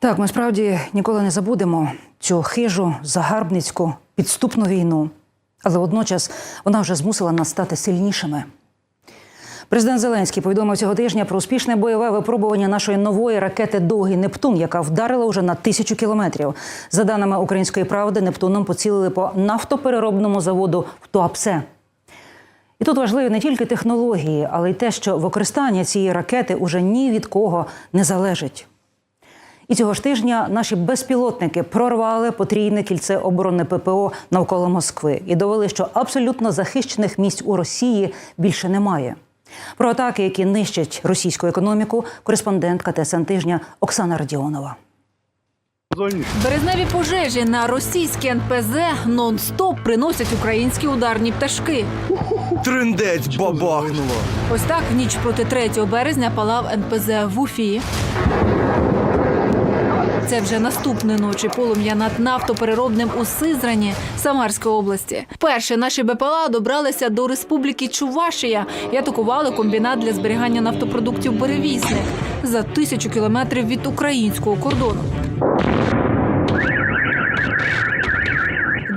Так, ми справді ніколи не забудемо цю хижу, загарбницьку, підступну війну. Але водночас вона вже змусила нас стати сильнішими. Президент Зеленський повідомив цього тижня про успішне бойове випробування нашої нової ракети Довгий Нептун, яка вдарила вже на тисячу кілометрів. За даними української правди, Нептуном поцілили по нафтопереробному заводу в Туапсе. І тут важливі не тільки технології, але й те, що використання цієї ракети уже ні від кого не залежить. І цього ж тижня наші безпілотники прорвали потрійне кільце оборони ППО навколо Москви і довели, що абсолютно захищених місць у Росії більше немає. Про атаки, які нищать російську економіку, кореспондентка ТСН тижня Оксана Радіонова. Березневі пожежі на російські НПЗ нон-стоп приносять українські ударні пташки. Триндець бабахнуло. Ось так в ніч проти 3 березня палав НПЗ в Уфі. Це вже наступної ночі полум'я над нафтопереробним у Сизрані Самарської області. Перше наші БПЛА добралися до Республіки Чувашія і атакували комбінат для зберігання нафтопродуктів Беревісник за тисячу кілометрів від українського кордону.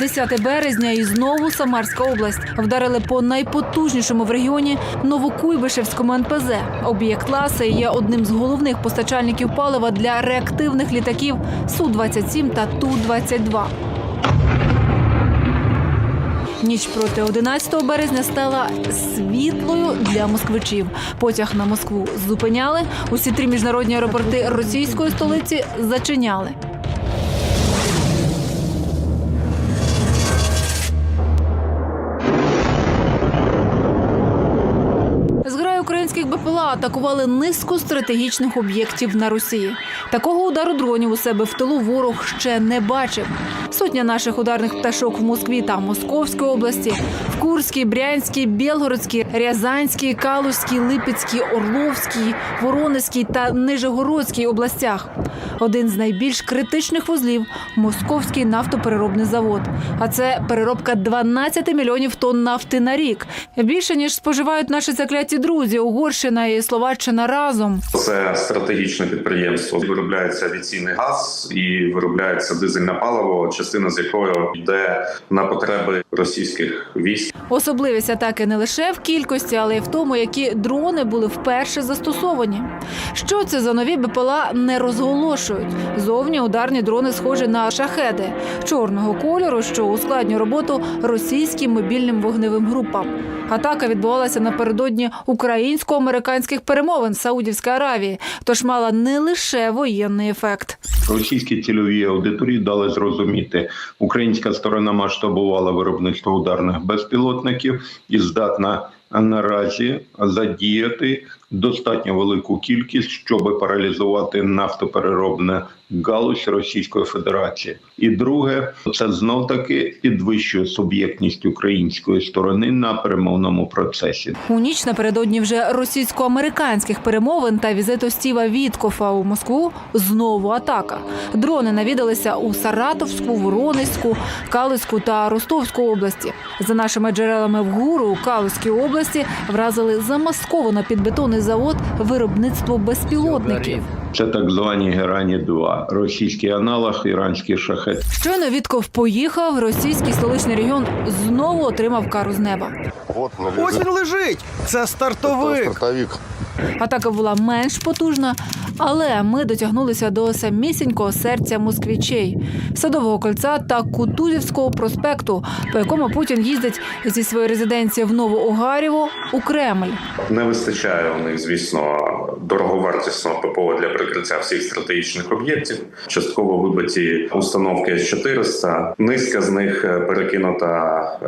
10 березня і знову Самарська область вдарили по найпотужнішому в регіоні Новокуйбишевському НПЗ. Об'єкт Ласи є одним з головних постачальників палива для реактивних літаків Су-27 та Ту-22. Ніч проти 11 березня стала світлою для москвичів. Потяг на Москву зупиняли. Усі три міжнародні аеропорти російської столиці зачиняли. Українських БПЛА атакували низку стратегічних об'єктів на Росії. Такого удару дронів у себе в тилу ворог ще не бачив. Сотня наших ударних пташок в Москві та Московській області, в Курській, Брянській, Білгородській, Рязанській, Калузькій, Липецькій, Орловській, Воронезькій та Нижегородській областях. Один з найбільш критичних вузлів Московський нафтопереробний завод. А це переробка 12 мільйонів тонн нафти на рік. Більше ніж споживають наші закляті друзі Угорщина і Словаччина разом. Це стратегічне підприємство. Виробляється авіаційний газ і виробляється дизельне паливо, частина з якого йде на потреби російських військ. Особливість атаки не лише в кількості, але й в тому, які дрони були вперше застосовані. Що це за нові БПЛА не розголошують. Зовні ударні дрони схожі на шахеди чорного кольору, що ускладнює роботу російським мобільним вогневим групам. Атака відбувалася напередодні українсько-американських перемовин Саудівської Аравії, тож мала не лише воєнний ефект. Російській цільовій аудиторії дали зрозуміти, українська сторона масштабувала виробництво ударних безпілотників і здатна наразі задіяти достатньо велику кількість, щоб паралізувати нафтопереробне галузь Російської Федерації. І друге, це знов таки підвищує суб'єктність української сторони на перемовному процесі. У ніч напередодні вже російсько-американських перемовин та візиту Стіва Віткофа у Москву знову атака. Дрони навідалися у Саратовську, Воронезьку, Калицьку та Ростовську області. За нашими джерелами вгору у Калицькій області вразили замасковано під бетонний завод виробництво безпілотників. Це так звані Герані 2 російський аналог, іранський шахет. Щойно Вітков поїхав, російський столичний регіон знову отримав кару з неба. Вот на Ось він лежить. Це стартовик. стартовик. Атака була менш потужна, але ми дотягнулися до самісінького серця москвічей, садового кольця та Кутузівського проспекту, по якому Путін їздить зі своєї резиденції в Новоогарєво у Кремль. Не вистачає у них, звісно, дороговартісного ППО для прикриття всіх стратегічних об'єктів. Частково вибиті установки С-400. Низка з них е, перекинута е,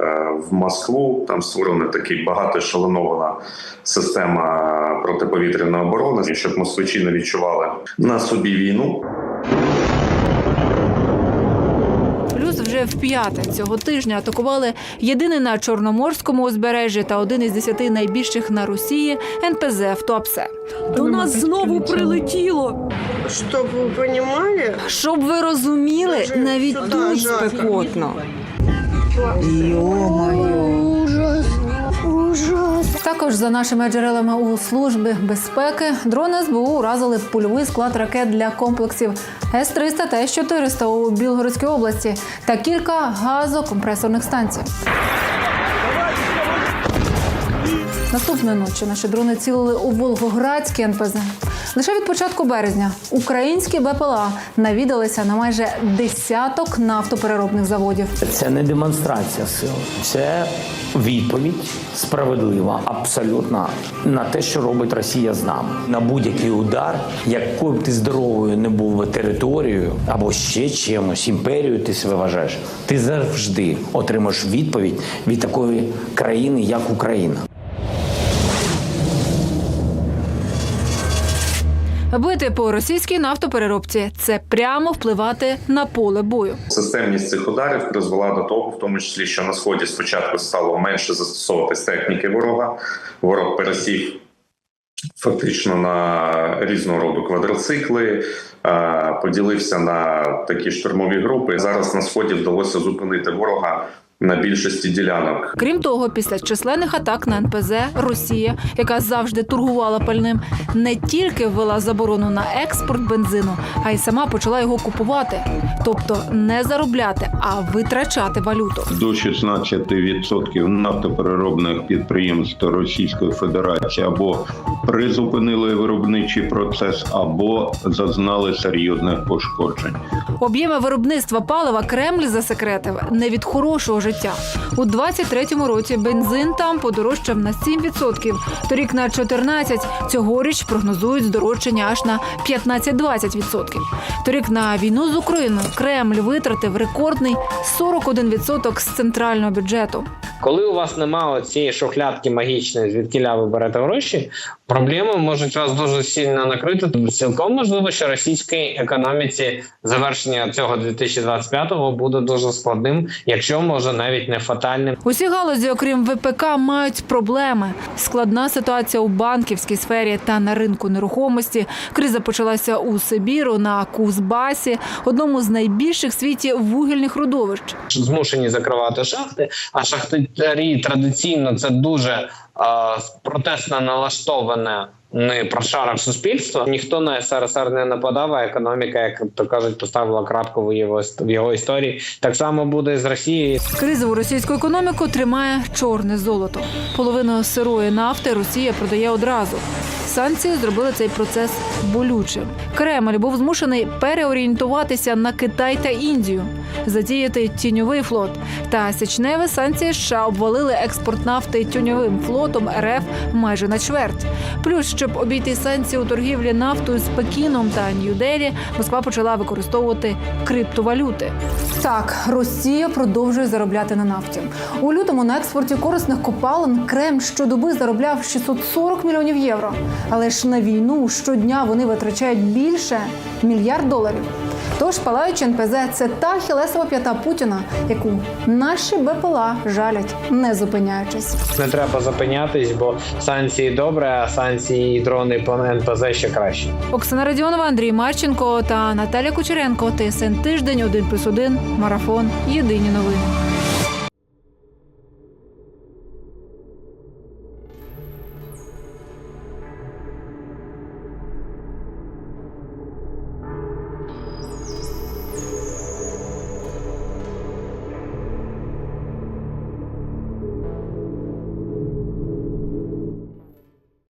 в Москву. Там створена така багатошаленована система протиповітряної оборони, щоб москвичі не відчували на собі війну. В п'яте цього тижня атакували єдиний на Чорноморському узбережжі та один із десяти найбільших на Росії НПЗ в Туапсе. До нас знову прилетіло. Щоб ви розуміли, Щоб ви розуміли, Навіть сюди тут спекотно. ужас. Ужас. Також за нашими джерелами у служби безпеки дрони СБУ уразили польовий склад ракет для комплексів С-300 та С-400 у Білгородській області та кілька газокомпресорних станцій. Наступної ночі наші дрони цілили у Волгоградський НПЗ. Лише від початку березня українські БПЛА навідалися на майже десяток нафтопереробних заводів. Це не демонстрація сил, це відповідь справедлива, абсолютно на те, що робить Росія з нами. На будь-який удар, якою б ти здоровою не був територією або ще чимось, імперією ти себе вважаєш, ти завжди отримаєш відповідь від такої країни, як Україна. Бити по російській нафтопереробці це прямо впливати на поле бою. Системність цих ударів призвела до того, в тому числі, що на сході спочатку стало менше застосовуватись техніки ворога. Ворог пересів фактично на різного роду квадроцикли, е, поділився на такі штурмові групи. Зараз на сході вдалося зупинити ворога на більшості ділянок. Крім того, після численних атак на НПЗ Росія, яка завжди торгувала пальним, не тільки ввела заборону на експорт бензину, а й сама почала його купувати, тобто не заробляти, а витрачати валюту. До 16% нафтопереробних підприємств Російської Федерації або призупинили виробничий процес, або зазнали серйозних пошкоджень. Об'єми виробництва палива Кремль засекретив не від хорошого життя. У 23-му році бензин там подорожчав на 7%, торік на 14%. Цьогоріч прогнозують здорожчання аж на 15-20%. Торік на війну з Україною Кремль витратив рекордний 41% з центрального бюджету. Коли у вас немає цієї шухлядки магічної, звідкіля ви берете гроші, проблеми можуть вас дуже сильно накрити. Цілком можливо, що російській економіці завершення цього 2025-го буде дуже складним, якщо може навіть не фатальним. Усі галузі, окрім ВПК, мають проблеми. Складна ситуація у банківській сфері та на ринку нерухомості. Криза почалася у Сибіру на Кузбасі, одному з найбільших в світі вугільних родовищ. Змушені закривати шахти, а шахтарі традиційно це дуже протестно налаштоване. Не прошарок суспільства ніхто на СРСР не нападав, а економіка, як то кажуть, поставила крапку в його в його історії. Так само буде з Росією. Кризову російську економіку тримає чорне золото. Половину сирої нафти Росія продає одразу. Санкції зробили цей процес болючим. Кремль був змушений переорієнтуватися на Китай та Індію, задіяти тіньовий флот. Та січневі санкції США обвалили експорт нафти тіньовим флотом РФ майже на чверть. Плюс, щоб обійти санкції у торгівлі нафтою з Пекіном та Нью-Делі, Москва почала використовувати криптовалюти. Так, Росія продовжує заробляти на нафті. У лютому на експорті корисних копалин Кремль щодоби заробляв 640 мільйонів євро. Але ж на війну щодня вони витрачають більше мільярд доларів. Тож палаючи НПЗ це та хілесова п'ята Путіна, яку наші БПЛА жалять, не зупиняючись. Не треба зупинятись, бо санкції добре, а санкції і дрони по НПЗ ще краще. Оксана Радіонова, Андрій Марченко та Наталя Кучеренко. ТСН тиждень 1+,1, марафон. Єдині новини.